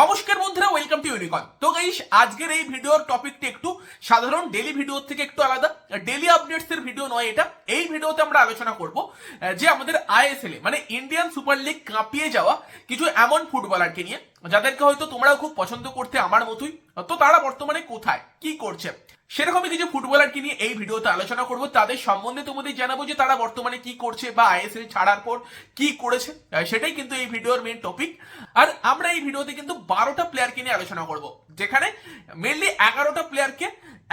নমস্কার বন্ধুরা welcome to ইউনিকন তো গাইস আজকের এই ভিডিওর টপিকটি একটু সাধারণ ডেলি ভিডিও থেকে একটু আলাদা। ডেলি আপডেটস এর ভিডিও নয় এটা। এই ভিডিওতে আমরা আলোচনা করব যে আমাদের আইএসএল মানে ইন্ডিয়ান সুপার লিগ কাঁপিয়ে যাওয়া কিছু এমন ফুটবলারকে নিয়ে। যাদেরকে হয়তো তোমরাও খুব পছন্দ করতে আমার মতোই। তো তারা বর্তমানে কোথায়? কি করছে? সেরকমই কিছু ফুটবলারকে নিয়ে এই ভিডিওতে আলোচনা করব। তাদের সম্বন্ধে তোমাদের জানাব যে তারা বর্তমানে কি করছে বা আইএসএল ছাড়ার পর কি করেছে। সেটাই কিন্তু এই ভিডিওর মেন টপিক আর আমরা এই ভিডিওতে কিন্তু বারোটা প্লেয়ারকে নিয়ে আলোচনা করব। যেখানে মেনলি এগারোটা প্লেয়ারকে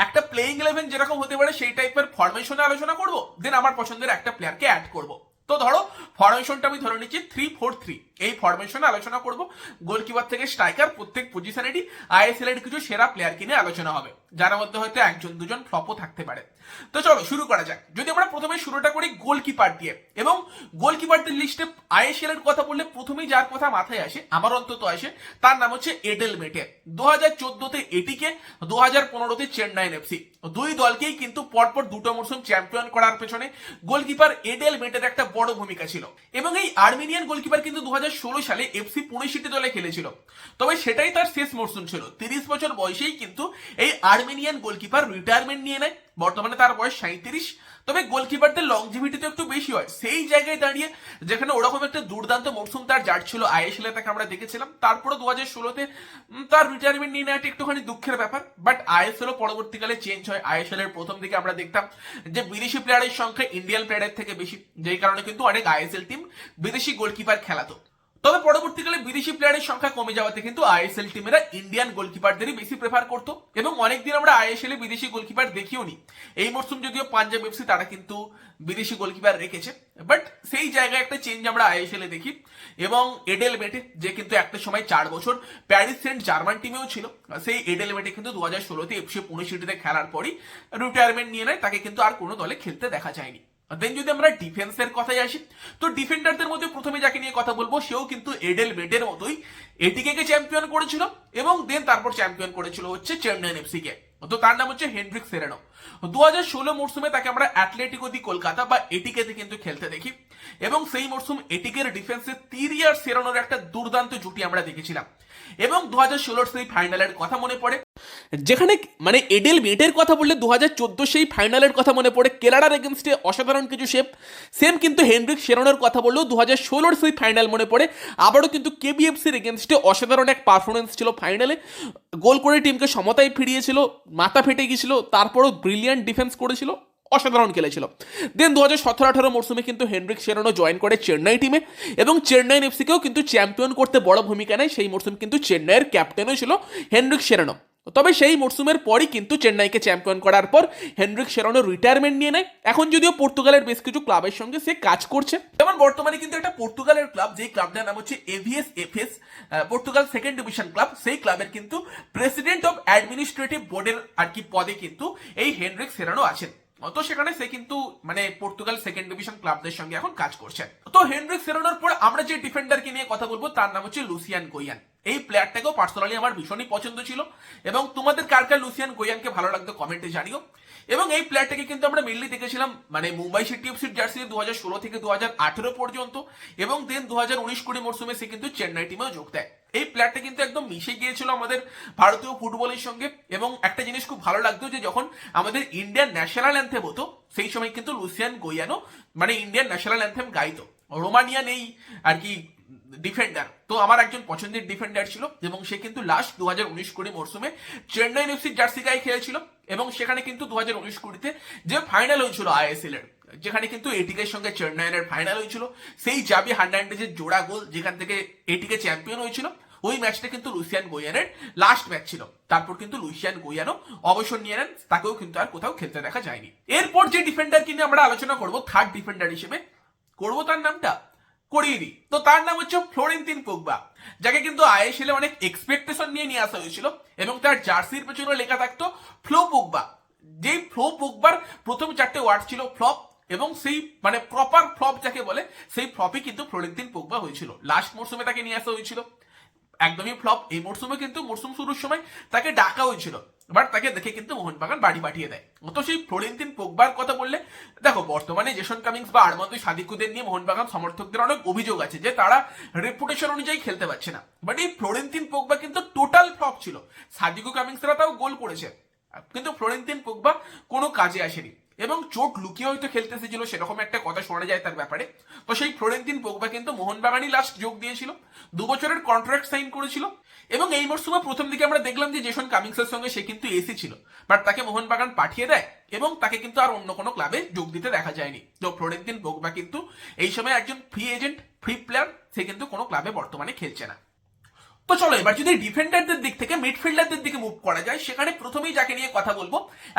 একটা প্লেইং ইলেভেন যেরকম হতে পারে সেই টাইপের ফরমেশনে আলোচনা করব। দেন আমার পছন্দের একটা প্লেয়ারকে অ্যাড করব। তো ধরো ফরমেশনটা আমি ধরে নিচ্ছি থ্রি ফোর থ্রি এই ফরমেশনে আলোচনা করব। গোলকিপার থেকে স্ট্রাইকার প্রত্যেক পজিশনেরই আইএসএল এর কিছু সেরা প্লেয়ারকে নিয়ে আলোচনা হবে। যার মধ্যে হয়তো একজন, দুজন ফ্লপও থাকতে পারে। তো চলো, শুরু করা যাক। যদি আমরা প্রথমে শুরুটা করি গোলকিপার দিয়ে, এবং গোলকিপারদের লিস্টে আইএসএল এর কথা বললে প্রথমেই যার কথা মাথায় আসে, আমার অন্তত আসে, তার নাম হচ্ছে এডেল মেটে দু হাজার চোদ্দতে এটিকে দু হাজার পনেরোতে চেন্নাইন এফসি। দুই দলকেই কিন্তু পরপর দুটো মরশুম চ্যাম্পিয়ন করার পেছনে গোলকিপার এডেল মেটের একটা বড় ভূমিকা ছিল। এবং এই আর্মেনিয়ান গোলকিপার কিন্তু দু হাজার ষোলো সালে এফসি পুনে সিটি দলে খেলেছিল। তবে সেটাই তার শেষ মরশুম ছিল। তিরিশ বছর বয়সেই কিন্তু এই আর্মেনিয়ান গোলকিপার রিটায়ারমেন্ট নিয়ে নেয়। বর্তমানে তার বয়স সাঁত্রিশ তবে গোলকিপারদের লংজিভিটি তো একটু বেশি হয়। সেই জায়গায় দাঁড়িয়ে যেখানে ওরকম একটা দুর্দান্ত মরশুম তার যার ছিল আইএসএল এ তাকে আমরা দেখেছিলাম। তারপরে দু হাজার ষোলোতে তার রিটায়ারমেন্ট নিয়ে নেওয়াটা একটুখানি দুঃখের ব্যাপার। বাট আইএসএল পরবর্তীকালে চেঞ্জ হয়। আইএসএল এর প্রথম দিকে আমরা দেখতাম যে বিদেশি প্লেয়ারের সংখ্যা ইন্ডিয়ান প্লেয়ারের থেকে বেশি। যেই কারণে কিন্তু অনেক আইএসএল টিম বিদেশি গোলকিপার খেলাতো। তবে পরবর্তীকালে বিদেশি প্লেয়ারের সংখ্যা কমে যাওয়াতে কিন্তু আইএসএল টিমেরা ইন্ডিয়ান গোলকিপারদেরই বেশি প্রেফার করতো এবং অনেকদিন আমরা আইএসএল এ বিদেশি গোলকিপার দেখিও নি এই মরশুম যদিও পাঞ্জাব এফসি তারা কিন্তু বিদেশি গোলকিপার রেখেছে বাট সেই জায়গায় একটা চেঞ্জ আমরা আইএসএল এ দেখি এবং এডেল বেটে যে কিন্তু একটা সময় চার বছর প্যারিস সেন্ট জার্মান টিমেও ছিল, সেই এডেল বেটে কিন্তু দু হাজার ষোলোতে এফসি পুনে সিটিতে খেলার পরই রিটায়ারমেন্ট নিয়ে নেয়, তাকে কিন্তু আর কোনো দলে খেলতে দেখা যায়নি। দেন যদি আমরা ডিফেন্সের কথায় আসি, তো ডিফেন্ডারদের মধ্যে প্রথমে যাকে নিয়ে কথা বলব, সেও কিন্তু এডেল বেডের মতোই এটিকে কে চ্যাম্পিয়ন করেছিল এবং দেন তারপর চ্যাম্পিয়ন করেছিল হচ্ছে চেন্নাইন এফসি কে তো তার নাম হচ্ছে হেনরিক সেরেনো দু হাজার ষোলো মরসুমে তাকে আমরা অ্যাথলেটিকো দি কলকাতা বা এটিকেতে কিন্তু খেলতে দেখি। এবং সেই মরশুম এটিকের ডিফেন্সে তিরি আর সেরানোর একটা দুর্দান্ত জুটি আমরা দেখেছিলাম। এবং দু হাজার ষোলোর সেই ফাইনালের কথা মনে পড়ে। যেখানে মানে এডেল মেটের কথা বললে দু হাজার চোদ্দ সেই ফাইনালের কথা মনে পড়ে। কেরালার এগেনস্টে অসাধারণ কিছু শেপ সেম কিন্তু হেনরিক শেরনের কথা বললেও দু হাজার ষোলোর সেই ফাইনাল মনে পড়ে। আবারও কিন্তু কেবিএফসির এগেনস্টে অসাধারণ এক পারফরমেন্স ছিল ফাইনালে গোল করে টিমকে সমতায় ফিরিয়েছিল, মাথা ফেটে গিয়েছিল, তারপরও ব্রিলিয়ান্ট ডিফেন্স করেছিল। অসাধারণ খেলেছিল। দেন দু হাজার সতেরো আঠারো মরশুমে কিন্তু হেনরিক শেরনও জয়েন করে চেন্নাই টিমে এবং চেন্নাইন এফসিকেও কিন্তু চ্যাম্পিয়ন করতে বড় ভূমিকা নেয়। সেই মরশুম কিন্তু চেন্নাইয়ের ক্যাপ্টেনও ছিল হেনরিক শেরনো তবে সেই মরসুমের পরই কিন্তু চেন্নাইকে চ্যাম্পিয়ন করার পর হেনরিক শেরনো রিটায়ারমেন্ট নিয়ে নেয়। এখন যদিও পর্তুগালের বেশ কিছু ক্লাবের সঙ্গে সে কাজ করছে। যেমন বর্তমানে কিন্তু একটা পর্তুগালের ক্লাব যেই ক্লাবটার নাম হচ্ছে AVS FS Portugal second division club সেই ক্লাবের কিন্তু প্রেসিডেন্ট অফ অ্যাডমিনিস্ট্রেটিভ বোর্ডের আর কি পদে কিন্তু এই হেনরিক সেরানো আছেন। তো সেখানে সে কিন্তু মানে পর্তুগাল সেকেন্ড ডিভিশন ক্লাবদের সঙ্গে এখন কাজ করছে তো হেনরিক সেরোনার পর আমরা যে ডিফেন্ডারকে নিয়ে কথা বলব, তার নাম হচ্ছে লুসিয়ান গোয়ান এই প্লেয়ারটাকেও পার্সোনালি আমার ভীষণই পছন্দ ছিল। এবং তোমাদের কার কার লুসিয়ান গোয়ানকে ভালো লাগতো কমেন্টে জানিও। এবং এই প্লেয়ারটাকে কিন্তু আমরা মেনলি দেখেছিলাম মানে মুম্বাই সিটি এফসির জার্সি দু হাজার ষোলো থেকে দু হাজার আঠেরো পর্যন্ত এবং দেন দু হাজার উনিশ কুড়ি মরশুমে সে কিন্তু চেন্নাই টিমেও যোগ দেয়। এই প্লেয়ারটা কিন্তু একদম মিশে গিয়েছিল আমাদের ভারতীয় ফুটবলের সঙ্গে এবং একটা জিনিস খুব ভালো লাগতো যে যখন আমাদের ইন্ডিয়ান ন্যাশনাল অ্যান্থেম হতো, সেই সময় কিন্তু লুসিয়ান গোয়ানো মানে ইন্ডিয়ান ন্যাশনাল অ্যান্থেম গাইতো। রোমানিয়ান এই আর কি ডিফেন্ডার তো আমার একজন পছন্দের ডিফেন্ডার ছিল এবং সে কিন্তু লাস্ট দু হাজার উনিশ কুড়ি মরশুমে চেন্নাই এফসির জার্সি গায়ে খেলেছিল। এবং সেখানে কিন্তু দু হাজার উনিশ কুড়িতে যে ফাইনাল হয়েছিল আইএসএল এর, যেখানে কিন্তু এটিকের সঙ্গে চেন্নাইয়ের ফাইনাল হয়েছিল। সেই জাবি হার্নান্ডেজের জোড়া গোল যেখান থেকে এটিকে চ্যাম্পিয়ন হয়েছিল, ওই ম্যাচটা কিন্তু লুসিয়ান গোয়ানের লাস্ট ম্যাচ ছিল। তারপর কিন্তু লুসিয়ান গোয়ানো অবসর নিয়ে নেন, তাকেও কিন্তু আর কোথাও খেলতে দেখা যায়নি। এরপর যে ডিফেন্ডার কিনে আমরা আলোচনা করব থার্ড ডিফেন্ডার হিসেবে, করব তার নামটা করিয়ে দিই তো তার নাম হচ্ছে ফ্লোরেন্তিন পোগবা, যাকে কিন্তু আইএসএল অনেক এক্সপেক্টেশন নিয়ে নিয়ে আসা হয়েছিল এবং তার জার্সির পেছনে লেখা থাকতো ফ্লো পোগবা। যেই ফ্লো পোগবার প্রথম চারটে ওয়ার্ড ছিল ফ্লপ এবং সেই মানে প্রপার ফ্লপ যাকে বলে, সেই ফ্লপই কিন্তু ফ্লোরেন্তিন পোগবা হয়েছিল। লাস্ট মরশুমে তাকে নিয়ে আসা হয়েছিল। একদমই ফ্লপ এই মরশুমে কিন্তু মরশুম শুরুর সময় তাকে ডাকা হয়েছিল। বাট তাকে দেখে কিন্তু মোহনবাগান বাড়ি পাঠিয়ে দেয়। তো সেই ফ্লোরেন্তিন পোকবার কথা বললে, দেখো, বর্তমানে জেসন কামিংস বা আরমান্দ সাদিকুদের নিয়ে মোহনবাগান সমর্থকদের অনেক অভিযোগ আছে যে তারা রেপুটেশন অনুযায়ী খেলতে পারছে না। বাট এই ফ্লোরেন্তিন পোগবা কিন্তু টোটাল ফ্লপ ছিল। সাদিকু কামিংসরা তাও গোল করেছে। কিন্তু ফ্লোরেন্তিন পোগবা কোনো কাজে আসেনি। এবং চোট লুকিয়ে হয়তো খেলতে এসেছিল সেরকম একটা কথা শোনা যায় তার ব্যাপারে। তো সেই ফ্লোরেন্তিন পোগবা কিন্তু মোহনবাগানই লাস্ট যোগ দিয়েছিল, দু বছরের কন্ট্রাক্ট সাইন করেছিল এবং এই মরশুমে প্রথম দিকে আমরা দেখলাম যে জেসন কামিংসের সঙ্গে সে কিন্তু এসি ছিল বাট তাকে মোহনবাগান পাঠিয়ে দেয় এবং তাকে কিন্তু আর অন্য কোনো ক্লাবে যোগ দিতে দেখা যায়নি। তো ফ্লোরেন্তিন পোগবা কিন্তু এই সময় একজন ফ্রি এজেন্ট ফ্রি প্লেয়ার সে কিন্তু কোনো ক্লাবে বর্তমানে খেলছে না। তো চলো এবার যদি ডিফেন্ডারদের দিক থেকে মিডফিল্ডারদের দিকে মুভ করা যায়, সেখানে প্রথমেই যাকে নিয়ে কথা বলব,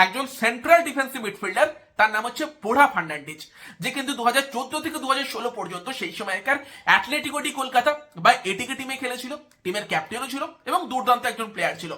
একজন সেন্ট্রাল ডিফেন্সিভ মিডফিল্ডার তার নাম হচ্ছে পোড়া ফার্নান্ডিজ, যে কিন্তু দু হাজার চোদ্দ থেকে দু হাজার ষোলো পর্যন্ত সেই সময়কার অ্যাথলেটিকোটি কলকাতা বা এটিকে টিমে খেলেছিল টিমের ক্যাপ্টেনও ছিল এবং দুর্দান্ত একজন প্লেয়ার ছিল।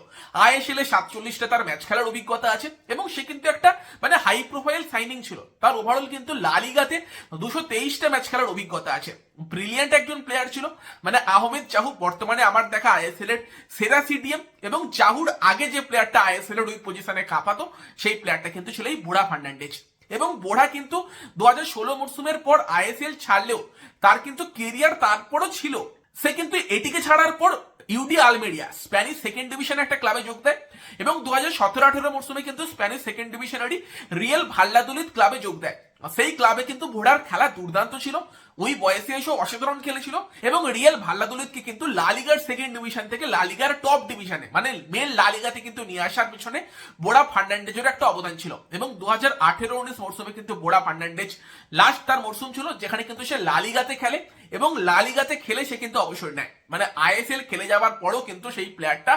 আইএসএল এ সাতচল্লিশটা তার ম্যাচ খেলার অভিজ্ঞতা আছে এবং সে কিন্তু একটা মানে হাই প্রোফাইল সাইনিং ছিল। তার ওভারঅল কিন্তু লালিগাতে দুশো তেইশটা ম্যাচ খেলার অভিজ্ঞতা আছে। ব্রিলিয়ান্ট একজন প্লেয়ার ছিল মানে আহমেদ চাহু, বর্তমানে আমার দেখা আইএসএল এর সেরা সিডিএম এবং চাহুর আগে যে প্লেয়ারটা আইএসএল এর ওই পজিশনে কাঁপাতো, সেই প্লেয়ারটা কিন্তু ছিল এই বুড়া ফার্নান্ডেজ। এবং বোড়া কিন্তু দু হাজার ষোলো মরসুমের পর আইএসএল ছাড়লেও তার কিন্তু কেরিয়ার তারপরও ছিল। সে কিন্তু এটিকে ছাড়ার পর ইউডি আলমেরিয়া, স্প্যানিশ সেকেন্ড ডিভিশনে একটা ক্লাবে যোগ দেয় এবং দু হাজার সতেরো আঠেরো মরসুমে কিন্তু স্প্যানিশ সেকেন্ড ডিভিশনারি রিয়েল ভাল্লাদুলিত ক্লাবে যোগ দেয়। সেই ক্লাবে কিন্তু ভোড়ার খেলা দুর্দান্ত ছিল। ওই বয়সে এসে অসাধারণ খেলেছিল এবং রিয়েল ভাল্লাদুলিতকে কিন্তু লালিগার সেকেন্ড ডিভিশন থেকে লালিগার টপ ডিভিশনে মানে মেন লালিগাতে কিন্তু নিয়ে আসার পিছনে বোড়া ফার্নান্ডেজের একটা অবদান ছিল। এবং দু হাজার আঠেরো উনিশ মরসুমে কিন্তু বোড়া ফার্নান্ডেজ লাস্ট তার মরসুম ছিল, যেখানে কিন্তু সে লালিগাতে খেলে এবং লালিগাতে খেলে সে কিন্তু অবসর নেয়। মানে আইএসএল খেলে যাওয়ার পরও কিন্তু সেই প্লেয়ারটা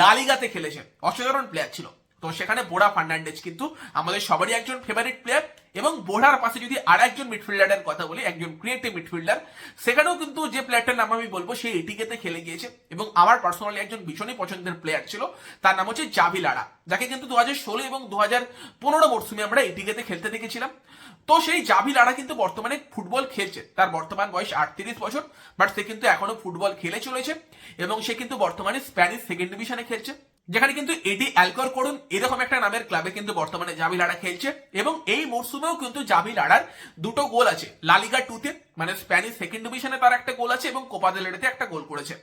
লালিগাতে খেলেছে অসাধারণ প্লেয়ার ছিল। তো সেখানে বোড়া ফার্নান্ডেজ কিন্তু আমাদের সবারই একজন ফেভারিট প্লেয়ার এবং বোড়ার পাশে যদি আর একজন মিডফিল্ডারের কথা বলি, একজন ক্রিয়েটিভ মিডফিল্ডার সেখানেও কিন্তু যে প্লেয়ারটার নাম আমি বলব, সে এটিকেতে খেলে গিয়েছে এবং আমার পার্সোনালি একজন ভীষণই পছন্দের প্লেয়ার ছিল, তার নাম হচ্ছে জাভি লাড়া যাকে কিন্তু দু হাজার ষোলো এবং দু হাজার পনেরো মরসুমে আমরা এটিকেতে খেলতে দেখেছিলাম। তো সেই জাভি লাড়া কিন্তু বর্তমানে ফুটবল খেলছে, তার বর্তমান বয়স আটত্রিশ বছর বাট সে কিন্তু এখনও ফুটবল খেলে চলেছে এবং সে কিন্তু বর্তমানে স্প্যানিশ সেকেন্ড ডিভিশনে খেলছে। যেখানে কিন্তু এডি অ্যালকর করুন, এরকম একটা নামের ক্লাবে কিন্তু বর্তমানে জাভি লাড়া খেলছে এবং এই মরসুমেও কিন্তু জাভি লাড়ার দুটো গোল আছে। লালিগা টুতে মানে স্প্যানিশ সেকেন্ড ডিভিশনে তার একটা গোল আছে এবং কোপা দেলেতে একটা গোল করেছে।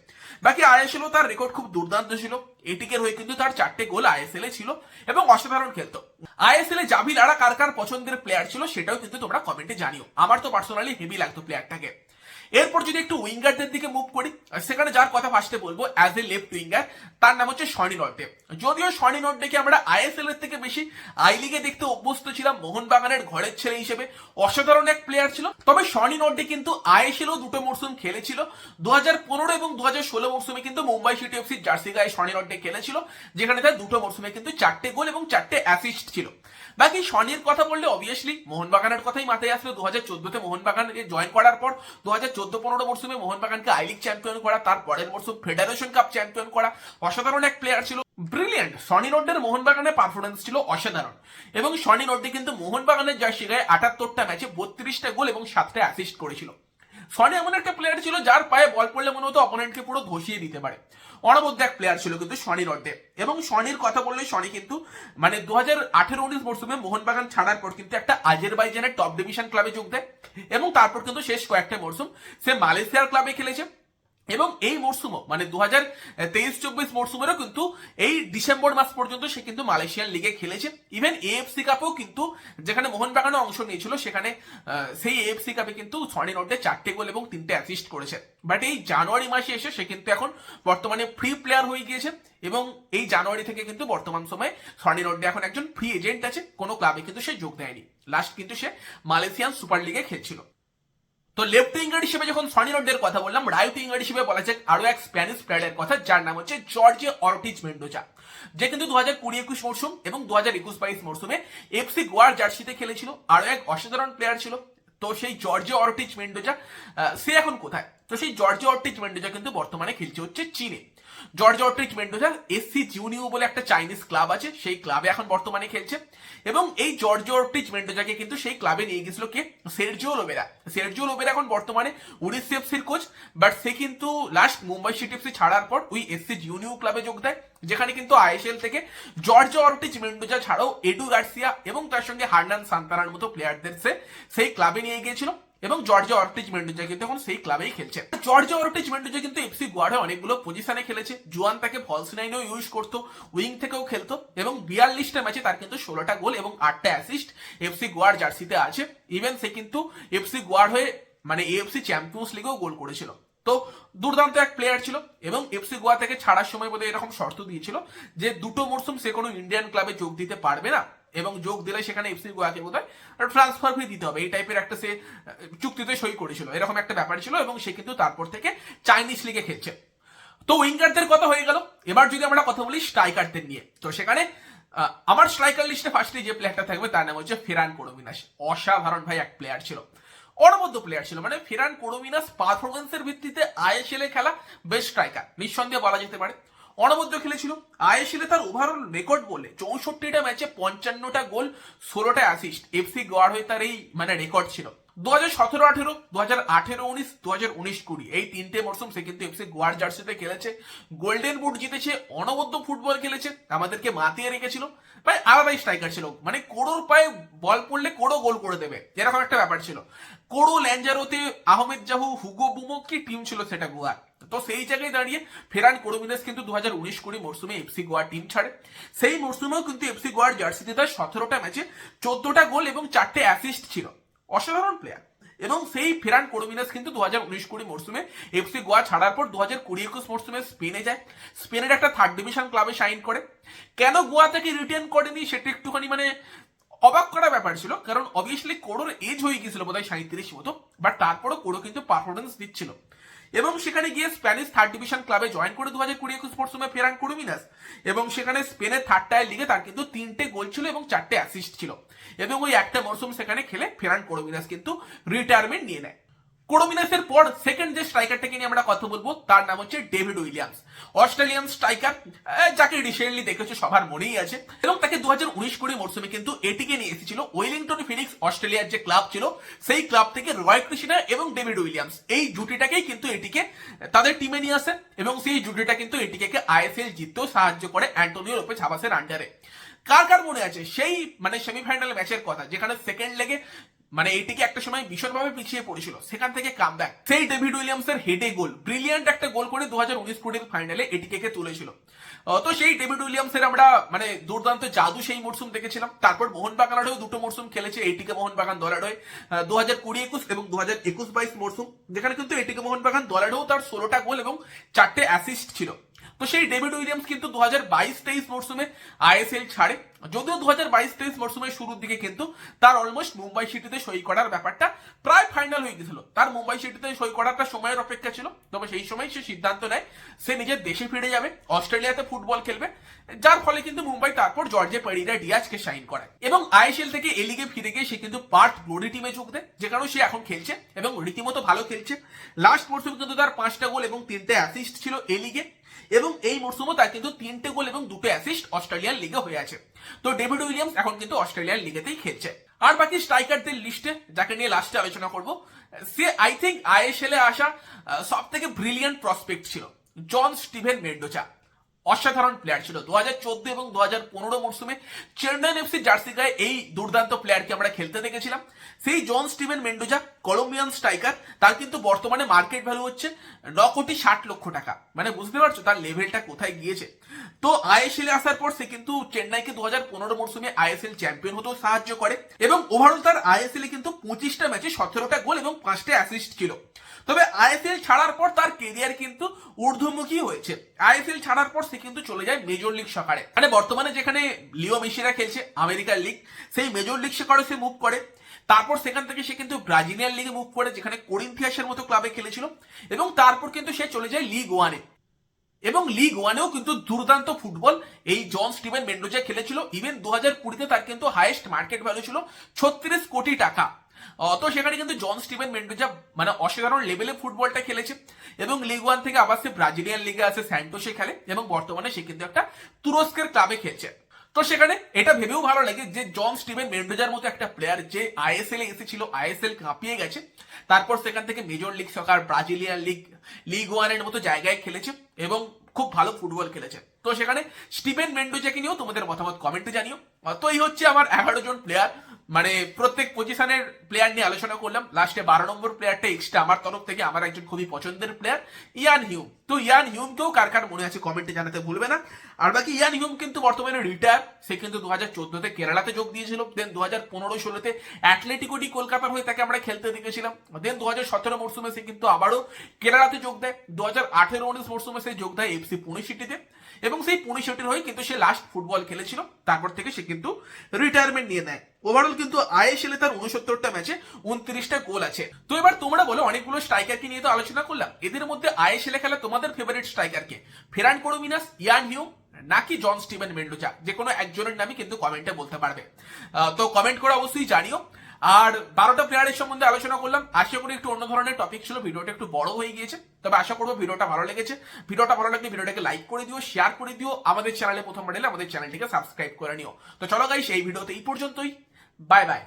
বাকি আইএসএল তার রেকর্ড খুব দুর্দান্ত ছিল। এটিকের হয়ে কিন্তু তার চারটে গোল আইএসএল এ ছিল এবং অসাধারণ খেলতো। আইএসএল এ জাভি লাড়া কার কার পছন্দের প্লেয়ার ছিল সেটাও কিন্তু তোমরা কমেন্টে জানিও। আমার তো পার্সোনালি হেভি লাগতো প্লেয়ারটাকে এরপর যদি একটু উইঙ্গারদের দিকে মুভ করি সেখানে যার কথা ফার্স্টে বলব অ্যাজ এ লেফট উইঙ্গার তার নাম হচ্ছে শনি নড্ডে যদিও শনি নড্ডেকে আমরা আইএসএল এর থেকে বেশি আই লিগে দেখতে অভ্যস্ত ছিলাম, মোহনবাগানের ঘরের ছেলে হিসেবে। অসাধারণ এক প্লেয়ার ছিল। তবে শনি নড্ডে কিন্তু আইএসএলও দুটো মরসুম খেলেছিল। দু হাজার পনেরো এবং দু হাজার ষোলো মরসুমে কিন্তু মুম্বাই সিটি এফসির জার্সি গায়ে শনি নড্ডে খেলেছিল, যেখানে তার দুটো মরসুমে কিন্তু চারটে গোল এবং চারটে অ্যাসিস্ট ছিল। বাকি শনির কথা বললে অবভিয়াসলি মোহনবাগানের কথাই মাথায় আসলো। দু হাজার চোদ্দতে মোহনবাগানকে জয়েন করার পর দু হাজার চোদ্দ পনেরো মরসুমে মোহনবাগানকে আই লিগ চ্যাম্পিয়ন করা তার পরের মরসুম ফেডারেশন কাপ চ্যাম্পিয়ন করা। অসাধারণ এক প্লেয়ার ছিল ব্রিলিয়ান্ট সনি রোডের মোহনবাগানের পারফরমেন্স ছিল অসাধারণ। এবং সনি রোডে কিন্তু মোহনবাগানের জার্সি গায়ে আটাত্তরটা ম্যাচে বত্রিশটা গোল এবং সাতটা অ্যাসিস্ট করেছিল। সনি এমন একটা প্লেয়ার ছিল যার পায়ে বল পড়লে মনে হতো অপোনেন্টকে পুরো ধসিয়ে দিতে পারে। অনবদ্য এক প্লেয়ার ছিল কিন্তু শনি অর্ধে এবং শনির কথা বললে শনি কিন্তু মানে দু হাজার আঠেরো উনিশ মরসুমে মোহনবাগান ছাড়ার পর কিন্তু একটা আজেরবাইজানের টপ ডিভিশন ক্লাবে যোগ দেয়। এবং তারপর কিন্তু শেষ কয়েকটা মরসুম সে মালয়েশিয়ার ক্লাবে খেলেছে। এবং এই মরসুমও মানে দু হাজার তেইশ চব্বিশ মরসুমেরও কিন্তু এই ডিসেম্বর মাস পর্যন্ত সে কিন্তু মালয়েশিয়ান লিগে খেলেছে। ইভেন এএফসি কাপেও কিন্তু যেখানে মোহনবাগানও অংশ নিয়েছিল, সেখানে সেই এএফসি কাপে কিন্তু সনি নটে চারটে গোল এবং তিনটে অ্যাসিস্ট করেছে। বাট এই জানুয়ারি মাসে এসে সে কিন্তু এখন বর্তমানে ফ্রি প্লেয়ার হয়ে গিয়েছে এবং এই জানুয়ারি থেকে কিন্তু বর্তমান সময়ে সনি রোডে এখন একজন ফ্রি এজেন্ট আছে, কোনো ক্লাবে কিন্তু সে যোগ দেয়নি। লাস্ট কিন্তু সে মালয়েশিয়ান সুপার লিগে খেলছিল। তো লেফট উইঙ্গার হিসেবে যখন সনি রোডের কথা বললাম রাইট উইঙ্গার হিসেবে বলা যাক আরও এক স্প্যানিশ প্লেয়ারের কথা, যার নাম হচ্ছে জর্জে অরটিজ মেন্ডোজা যে কিন্তু দু হাজার কুড়ি একুশ মরশুম এবং দু হাজার একুশ বাইশ মরসুমে এফসি গোয়ার জার্সিতে খেলেছিল। আরও এক অসাধারণ প্লেয়ার ছিল। তো সেই জর্জে অরটিজ মেন্ডোজা সে এখন কোথায়? তো সেই জর্জে অরটিজ মেন্ডোজা কিন্তু বর্তমানে খেলছে হচ্ছে চীনে। জর্জ অট্রিচ মেন্ডোজা এসসি জুনিও বলে একটা চাইনিজ ক্লাব আছে, সেই ক্লাবে এখন বর্তমানে খেলছে। এবং এই জর্জ অট্রিচ মেন্ডোজাকে কিন্তু সেই ক্লাবে নিয়ে গেছিল কে? সেরজিও লোবেরা সেরজিও লোবেরা এখন বর্তমানে উড়িষ্যা এফসির কোচ বাট সে কিন্তু লাস্ট মুম্বাই সিটি এফসি ছাড়ার পর ওই এসসি জুনিও ক্লাবে যোগ দেয়। যেখানে কিন্তু আইএসএল থেকে জর্জ অর্টিচ মেন্ডোজা ছাড়াও এডু গার্সিয়া এবং তার সঙ্গে হার্নান সান্তানার মতো প্লেয়ারদের সে সেই ক্লাবে নিয়ে গিয়েছিল এবং জর্জ অর্টিচ মেন্ডোজা কিন্তু এখন সেই ক্লাবেই খেলছে। জর্জ অর্টিচ মেন্ডোজা কিন্তু এফসি গোয়ারে অনেকগুলো পজিশনে খেলেছে। জুয়ান তাকে ফলস নাইনেও ইউজ করতো উইং থেকেও খেলতো এবং বিয়াল্লিশটা ম্যাচে তার কিন্তু ষোলোটা গোল এবং আটটা অ্যাসিস্ট এফসি গোয়ার জার্সিতে আছে। ইভেন সে কিন্তু এফসি গোয়ার হয়ে মানে এএফসি চ্যাম্পিয়ন্স লিগেও গোল করেছিল। তো দুর্দান্ত এক প্লেয়ার ছিল এবং এফসি গোয়া থেকে ছাড়ার সময় বোধহয় এরকম শর্ত দিয়েছিল যে দুটো মরশুম সে কোনো ইন্ডিয়ান ক্লাবে যোগ দিতে পারবে না এবং যোগ দিলে সেখানে এফসি গোয়াকে বোধ হয় ট্রান্সফার ফি দিতে হবে। এই টাইপের একটা সে চুক্তিতে সই করেছিল। এরকম একটা ব্যাপার ছিল এবং সে কিন্তু তারপর থেকে চাইনিজ লিগে খেলছে। তো উইঙ্গারদের কথা হয়ে গেল। এবার যদি আমরা কথা বলি স্ট্রাইকারদের নিয়ে, তো সেখানে আমার স্ট্রাইকার লিস্টে ফার্স্টে যে প্লেয়ারটা থাকবে তার নাম হচ্ছে ফেরান কোরোমিনাস। অসাধারণ ভাই এক প্লেয়ার ছিল। অনবদ্য প্লেয়ার ছিল। মানে ফেরান কোরোমিনাস পারফরমেন্সের ভিত্তিতে আইএসএলে খেলা বেস্ট স্ট্রাইকার নিঃসন্দেহে বলা যেতে পারে। অনবদ্য খেলেছিল। আইএসএলে তার ওভারঅল রেকর্ড বলে চৌষট্টিটা ম্যাচে পঞ্চান্নটা গোল, ষোলোটা অ্যাসিস্ট এফসি গোয়ার হয়ে তার এই মানে রেকর্ড ছিল। দু হাজার সতেরো আঠেরো, দু হাজার আঠেরো উনিশ, দু হাজার উনিশ কুড়ি। এই তিনটে মরশুম সে কিন্তু এফসি গোয়ার জার্সিতে খেলেছে। গোল্ডেন বুট জিতেছে, অনবদ্য ফুটবল খেলেছে, আমাদেরকে মাতিয়ে রেখেছিল। ভাই আলাদাই স্ট্রাইকার ছিল। মানে কোড়োর পায়ে বল পড়লে কোড়ো গোল করে দেবে। এরকম একটা ব্যাপার ছিল। কোড়ো ল্যাঞ্জারোতে আহমেদ জাহু, হুগো বুমো, কি টিম ছিল সেটা গোয়ার তো সেই জায়গায় দাঁড়িয়ে ফেরান কোরোমিনাস কিন্তু দু হাজার উনিশ কুড়ি মরশুমে এফসি গোয়া টিম ছাড়ে। সেই মরশুমেও কিন্তু এফসি গোয়ার জার্সিতে তার সতেরোটা ম্যাচে চোদ্দটা গোল এবং চারটে অ্যাসিস্ট ছিল। অসাধারণ প্লেয়ার এবং সেই ফেরান কোরোমিনাস কিন্তু দু হাজার উনিশ কুড়ি মরশুমে এফসি গোয়া ছাড়ার পর দু হাজার কুড়ি একুশ মরশুমে স্পেনে যায়। স্পেনের একটা থার্ড ডিভিশন ক্লাবে সাইন করে। কেন গোয়া তাকে রিটার্ন করেনি সেটা একটুখানি মানে অবাক করা ব্যাপার ছিল, কারণ অবভিয়াসলি কোড়োর এজ হয়ে গিয়েছিল বোধহয় সাঁত্রিশ মতো বাট তারপরও কোড়ো কিন্তু পারফরমেন্স দিচ্ছিল। এবং সেখানে গিয়ে স্প্যানিশ থার্ড ডিভিশন ক্লাবে জয়েন করে দু হাজার কুড়ি একুশ মরসুমে ফেরান কুরুমিনাস। এবং সেখানে স্পেনের থার্ড টায়ার লিগে তার কিন্তু তিনটে গোল ছিল এবং চারটে অ্যাসিস্ট ছিল। এবং ওই একটা মরসুম সেখানে খেলে ফেরান কুরুমিনাস কিন্তু রিটায়ারমেন্ট নিয়ে নেয়। কোরোমিনাসের পর সেকেন্ড যে স্ট্রাইকারটাকে নিয়ে আমরা কথা বলব, তার নাম হচ্ছে ডেভিড উইলিয়ামস অস্ট্রেলিয়ান স্ট্রাইকার যাকে রিসেন্টলি দেখেছ সবার মনেই আছে। এবং তাকে দু হাজার উনিশ কুড়ি মরশুমে কিন্তু এটিকে নিয়ে এসেছিল ওয়েলিংটন ফিনিক্স অস্ট্রেলিয়ার যে ক্লাব ছিল, সেই ক্লাব থেকে রয় কৃষ্ণা এবং ডেভিড উইলিয়ামস এই জুটিটাকেই কিন্তু এটিকে তাদের টিমে নিয়ে আসে এবং সেই জুটিটা কিন্তু এটিকে আইএসএল জিততেও সাহায্য করে অ্যান্টোনিও লোপেজ হাবাসের আন্ডারে কার কার মনে আছে? সেই মানে সেমিফাইনাল ম্যাচের কথা, যেখানে সেকেন্ড লেগে মানে এটিকে একটা সময় ভীষণভাবে পিছিয়ে পড়েছিল। সেখান থেকে কাম ব্যাক সেই ডেভিড উইলিয়ামসের হেডে গোল। ব্রিলিয়ান্ট একটা গোল করে দু হাজার উনিশ কুড়ির ফাইনালে এটিকে তুলেছিল। তো সেই ডেভিড উইলিয়ামসের আমরা মানে দুর্দান্ত জাদু সেই মরসুম দেখেছিলাম। তারপর মোহনবাগান হয়েও দুটো মরসুম খেলেছে। এটিকে মোহনবাগান দলার হয়ে দু হাজার কুড়ি একুশ এবং দু হাজার একুশ বাইশ মরসুম, যেখানে কিন্তু এটিকে মোহনবাগান দলারেও তার ষোলোটা গোল এবং চারটে অ্যাসিস্ট ছিল। তো সেই ডেভিড উইলিয়ামস কিন্তু দু হাজার বাইশ তেইশ মরশুমে আইএসএল ছাড়ে। যদিও দু হাজার বাইশ তেইশ মরশুমের শুরুর দিকে কিন্তু তার অলমোস্ট মুম্বাই সিটিতে সই করার ব্যাপারটা প্রায় ফাইনাল হয়ে গেছিল। তার মুম্বাই সিটিতে সই করাটা সময়ের অপেক্ষা ছিল, তবে সেই সময় সে সিদ্ধান্ত নেয়, সে নিজের দেশে ফিরে যাবে, অস্ট্রেলিয়াতে ফুটবল খেলবে, যার ফলে কিন্তু মুম্বাই তারপর জর্জে পেরিরা ডিয়াজকে সাইন করে এবং আইএসএল থেকে এ লিগে ফিরে গিয়ে সে কিন্তু পার্ট গ্লোরি টিমে যোগ দেয় যেখানেও সে এখন খেলছে এবং রীতিমতো ভালো খেলছে। লাস্ট মরশুম কিন্তু তার পাঁচটা গোল এবং তিনটে অ্যাসিস্ট ছিল এ। লিগে এবং এই মরসুমও তার কিন্তু তিনটে গোল এবং দুটো অ্যাসিস্ট অস্ট্রেলিয়ান লিগে হয়ে আছে। তো ডেভিড উইলিয়ামস এখন কিন্তু অস্ট্রেলিয়ান লিগেতেই খেলছে। আর বাকি স্ট্রাইকারদের লিস্টে যাকে নিয়ে লাস্টে আলোচনা করব, সে আই থিঙ্ক আইএসএল এ আসা সব থেকে ব্রিলিয়ান্ট প্রসপেক্ট ছিল, জন স্টিভেন মেন্ডোচা। অসাধারণ প্লেয়ার ছিল। দু হাজার চোদ্দ এবং দু হাজার পনেরো মরশুমে চেন্নাইন এফসি জার্সি গায়ে এই দুর্দান্ত প্লেয়ারকে আমরা খেলতে দেখেছিলাম। সেই Jhon Stiven Mendoza Colombian striker তার কিন্তু বর্তমানে মার্কেট ভ্যালু হচ্ছে ন কোটি ষাট লক্ষ টাকা। মানে বুঝতে পারছ তার লেভেলটা কোথায় গিয়েছে? তো আইএসএল আসার পর সে কিন্তু চেন্নাইকে দু হাজার পনেরো মরশুমে আইএসএল চ্যাম্পিয়ন হতেও সাহায্য করে এবং ওভারঅল তার আইএসএল এ কিন্তু পঁচিশটা ম্যাচে সতেরোটা গোল এবং পাঁচটা অ্যাসিস্ট ছিল। তবে আইএসএল ছাড়ার পর তার কেরিয়ার কিন্তু ঊর্ধ্বমুখী হয়েছে। আইএসএল ছাড়ার পর সে কিন্তু চলে যায় মেজর লিগ সকারে মানে বর্তমানে যেখানে লিও মেসিরা খেলছে, আমেরিকার লিগ সেই মেজর লিগ সকারে সে মুভ করে। তারপর সেখান থেকে সে কিন্তু ব্রাজিলিয়ান লিগে মুভ করে, যেখানে করিন্থিয়াসের মতো ক্লাবে খেলেছিল। এবং তারপর কিন্তু সে চলে যায় লিগ ওয়ানে এবং লিগ ওয়ানেও কিন্তু দুর্দান্ত ফুটবল এই জন স্টিভেন মেন্ডোজা খেলেছিল। ইভেন দু হাজার কুড়িতে তার কিন্তু হাইয়েস্ট মার্কেট ভ্যালু ছিল ছত্রিশ কোটি টাকা। তো সেখানে কিন্তু জন স্টিভেন মেন্ডোজা মানে অসাধারণ লেভেলে ফুটবলটা খেলেছে। এবং লিগ ওয়ান থেকে আবার সে ব্রাজিলিয়ান লিগে আছে স্যান্টোসে খেলে এবং বর্তমানে সে কিন্তু একটা তুরস্কের ক্লাবে খেলছে। তো সেখানে এটা ভেবেও ভালো লাগে যে জন স্টিভেন মেন্ডোজার মতো একটা প্লেয়ার যে আইএসএল এ এসেছিল আইএসএল কাঁপিয়ে গেছে, তারপর সেখান থেকে major league soccer Brazilian league league ওয়ানের মতো জায়গায় খেলেছে এবং খুব ভালো ফুটবল খেলেছে। তো সেখানে স্টিভেন মেন্ডোজাকে নিয়েও তোমাদের মতামত কমেন্টে জানিও। তো এই হচ্ছে আমার এগারো জন প্লেয়ার মানে প্রত্যেক পজিশনের প্লেয়ার নিয়ে আলোচনা করলাম। লাস্টে বারো নম্বর প্লেয়ারটা এক্সট্রা আমার তরফ থেকে, আমার একজন খুবই পছন্দের প্লেয়ার ইয়ান হিউম তো ইয়ান হিউমকেও কার কার মনে আছে কমেন্টে জানাতে ভুলবে না। আর বাকি ইয়ান হিউম কিন্তু বর্তমানে রিটায়ার সে কিন্তু দু হাজার চোদ্দতে কেরালাতে যোগ দিয়েছিল। দেন দু হাজার পনেরো ষোলোতে অ্যাথলেটিকো ডি কলকাতার হয়ে তাকে আমরা খেলতে দেখেছিলাম। দেন দু হাজার সতেরো মরসুমে সে কিন্তু আবারও কেরালাতে যোগ দেয়। দু হাজার আঠেরো উনিশ মরসুমে সে যোগ দেয় এফসি পুনে সিটিতে এবং সেই পুনে হয়ে কিন্তু সে লাস্ট ফুটবল খেলেছিল। তারপর থেকে সে কিন্তু রিটায়ারমেন্ট নিয়ে নেয়। ওভারঅল কিন্তু আইএসএল তার উনসত্তরটা ম্যাচে উনত্রিশটা গোল আছে। তো এবার তোমরা বলো, অনেকগুলো স্ট্রাইকারকে নিয়ে তো আলোচনা করলাম। এদের মধ্যে আইএসএল খেলা তোমাদের ফেভারিট স্ট্রাইকারকে ফেরান করোমিনাস ইয়ান হিউম, নাকি জন স্টিভেন মেন্ডোজা? যে কোনো একজনের নামই কিন্তু কমেন্টে বলতে পারবে। তো কমেন্ট করে অবশ্যই জানিও। আর বারোটা প্লেয়ারের সম্বন্ধে আলোচনা করলাম। আশা করি একটু অন্য ধরনের টপিক ছিল, ভিডিওটা একটু বড় হয়ে গিয়েছে। তবে আশা করব ভিডিওটা ভালো লেগেছে। ভিডিওটা ভালো লাগলে ভিডিওটাকে লাইক করে দিও শেয়ার করে দিও। আমাদের চ্যানেলে প্রথমবার এলে আমাদের চ্যানেলটিকে সাবস্ক্রাইব করে নিও। তো চলো গাইস এই ভিডিওতে এই পর্যন্তই। Bye bye